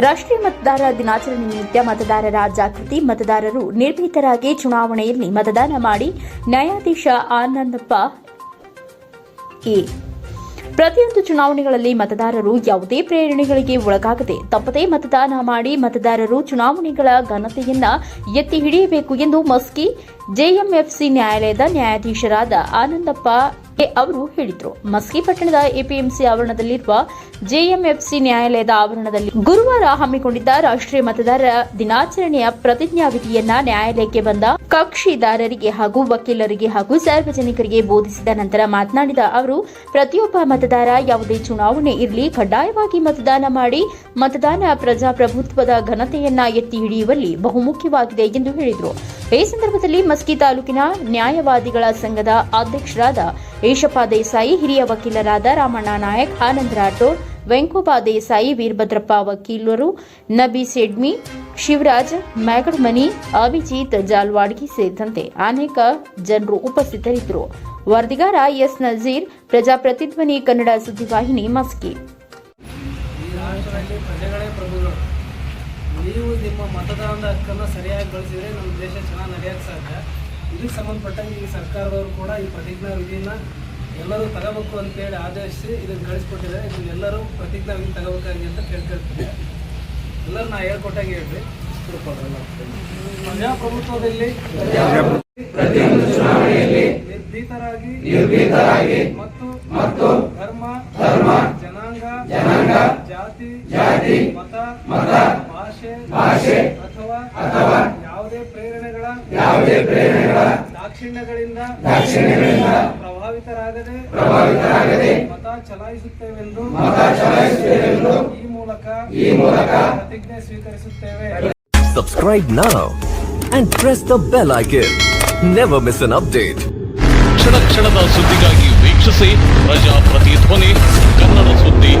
ರಾಷ್ಟ್ರೀಯ ಮತದಾರ ದಿನಾಚರಣೆ ನಿಮಿತ್ತ ಮತದಾರರ ಜಾಗೃತಿ, ಮತದಾರರು ನಿರ್ಭೀತರಾಗಿ ಚುನಾವಣೆಯಲ್ಲಿ ಮತದಾನ ಮಾಡಿ ನ್ಯಾಯಾಧೀಶ ಆನಂದಪ್ಪ ಎ. ಪ್ರತಿಯೊಂದು ಚುನಾವಣೆಗಳಲ್ಲಿ ಮತದಾರರು ಯಾವುದೇ ಪ್ರೇರಣೆಗಳಿಗೆ ಒಳಗಾಗದೆ ತಪ್ಪದೇ ಮತದಾನ ಮಾಡಿ ಮತದಾರರು ಚುನಾವಣೆಗಳ ಘನತೆಯನ್ನ ಎತ್ತಿ ಹಿಡಿಯಬೇಕು ಎಂದು ಮಸ್ಕಿ ಜೆಎಂಎಫ್ಸಿ ನ್ಯಾಯಾಲಯದ ನ್ಯಾಯಾಧೀಶರಾದ ಆನಂದಪ್ಪ ಅವರು ಹೇಳಿದರು. ಮಸ್ಕಿ ಪಟ್ಟಣದ ಎಪಿಎಂಸಿ ಆವರಣದಲ್ಲಿರುವ ಜೆಎಂಎಫ್ಸಿ ನ್ಯಾಯಾಲಯದ ಆವರಣದಲ್ಲಿ ಗುರುವಾರ ಹಮ್ಮಿಕೊಂಡಿದ್ದ ರಾಷ್ಟ್ರೀಯ ಮತದಾರರ ದಿನಾಚರಣೆಯ ಪ್ರತಿಜ್ಞಾವಿಧಿಯನ್ನ ನ್ಯಾಯಾಲಯಕ್ಕೆ ಬಂದ ಕಕ್ಷಿದಾರರಿಗೆ ಹಾಗೂ ವಕೀಲರಿಗೆ ಹಾಗೂ ಸಾರ್ವಜನಿಕರಿಗೆ ಬೋಧಿಸಿದ ನಂತರ ಮಾತನಾಡಿದ ಅವರು, ಪ್ರತಿಯೊಬ್ಬ ಮತದಾರ ಯಾವುದೇ ಚುನಾವಣೆ ಇರಲಿ, ಕಡ್ಡಾಯವಾಗಿ ಮತದಾನ ಮಾಡಿ, ಮತದಾನ ಪ್ರಜಾಪ್ರಭುತ್ವದ ಘನತೆಯನ್ನ ಎತ್ತಿ ಹಿಡಿಯುವಲ್ಲಿ ಬಹುಮುಖ್ಯವಾಗಿದೆ ಎಂದು ಹೇಳಿದರು. ಈ ಸಂದರ್ಭದಲ್ಲಿ ಮಸ್ಕಿ ತಾಲೂಕಿನ ನ್ಯಾಯವಾದಿಗಳ ಸಂಘದ ಅಧ್ಯಕ್ಷರಾದ ಈಶಪ್ಪ ದೇಸಾಯಿ, ಹಿರಿಯ ವಕೀಲರಾದ ರಾಮಣ್ಣ ನಾಯಕ್, ಆನಂದ್ ರಾಠೋಡ್ ವೆಂಕೋಬ ದೇಸಾಯಿ, ವೀರಭದ್ರಪ್ಪ ವಕೀಲರು, ನಬಿ ಸೆಡ್ಮಿ ಶಿವರಾಜ್, ಮ್ಯಾಗಡ್ಮನಿ, ಅಭಿಜಿತ್ ಜಾಲ್ವಾಡ್ಗಿ ಸೇರಿದಂತೆ ಅನೇಕ ಜನರು ಉಪಸ್ಥಿತರಿದ್ದರು. ವರದಿಗಾರ ಎಸ್. ನಜೀರ್, ಪ್ರಜಾಪ್ರತಿಧ್ವನಿ ಕನ್ನಡ ಸುದ್ದಿವಾಹಿನಿ ಮಸ್ಕಿ. ನೀವು ನಿಮ್ಮ ಮತದಾನದ ಹಕ್ಕನ್ನು ಸರಿಯಾಗಿ ಬಳಸಿದರೆ ನಮ್ಮ ದೇಶ ಚೆನ್ನಾಗಿ ನಡೆಯೋಕ್ಕೆ ಸಾಧ್ಯ. ಇದಕ್ಕೆ ಸಂಬಂಧಪಟ್ಟಂಗೆ ಈ ಸರ್ಕಾರದವರು ಕೂಡ ಈ ಪ್ರತಿಜ್ಞಾ ವಿಧಿನ ಎಲ್ಲರೂ ತಗೋಬೇಕು ಅಂತೇಳಿ ಆದೇಶಿಸಿ ಇದನ್ನು ಕಳಿಸ್ಕೊಟ್ಟಿದ್ದಾರೆ. ಇದನ್ನ ಎಲ್ಲರೂ ಪ್ರತಿಜ್ಞಾ ಹಿಂಗೆ ತಗೋಬೇಕಾಗಿ ಅಂತ ಕೇಳ್ಕೊಳ್ತೀನಿ ಎಲ್ಲರೂ ನಾ ಹೇಳ್ಕೊಟ್ಟಂಗೆ ಹೇಳ್ರಿ. ಪ್ರಜಾಪ್ರಭುತ್ವದಲ್ಲಿ ನಿರ್ಭೀತರಾಗಿ ನಿರ್ಭೀತರಾಗಿ ಮತ್ತು ಮತ್ತು ಧರ್ಮ ಧರ್ಮ ಜನಾಂಗ ಜನಾಂಗ ಜಾತಿ ಜಾತಿ ಮತ ಮತ ಭಾಷೆ ಭಾಷೆ ಅಥವಾ ಅಥವಾ ಯಾವುದೇ ಪ್ರೇರಣೆಗಳ ಯಾವುದೇ ಪ್ರೇರಣೆಗಳ ದಾಕ್ಷಿಣ್ಯಗಳಿಂದ ದಾಕ್ಷಿಣ್ಯಗಳಿಂದ ಪ್ರಭಾವಿತರಾಗದೆ ಪ್ರಭಾವಿತರಾಗದೆ ಮತ ಚಲಾಯಿಸುತ್ತೇವೆಂದು ಮತ ಚಲಾಯಿಸುತ್ತೇವೆಂದು ಈ ಮೂಲಕ ಈ ಮೂಲಕ ಪ್ರತಿಜ್ಞೆ ಸ್ವೀಕರಿಸುತ್ತೇವೆ Subscribe now and press the bell icon. Never miss an update. ಕ್ಷಣ ಕ್ಷಣದ ಸುದ್ದಿಗಾಗಿ ವೀಕ್ಷಿಸಿ ಪ್ರಜಾಪ್ರತಿ ಧ್ವನಿ ಕನ್ನಡ ಸುದ್ದಿ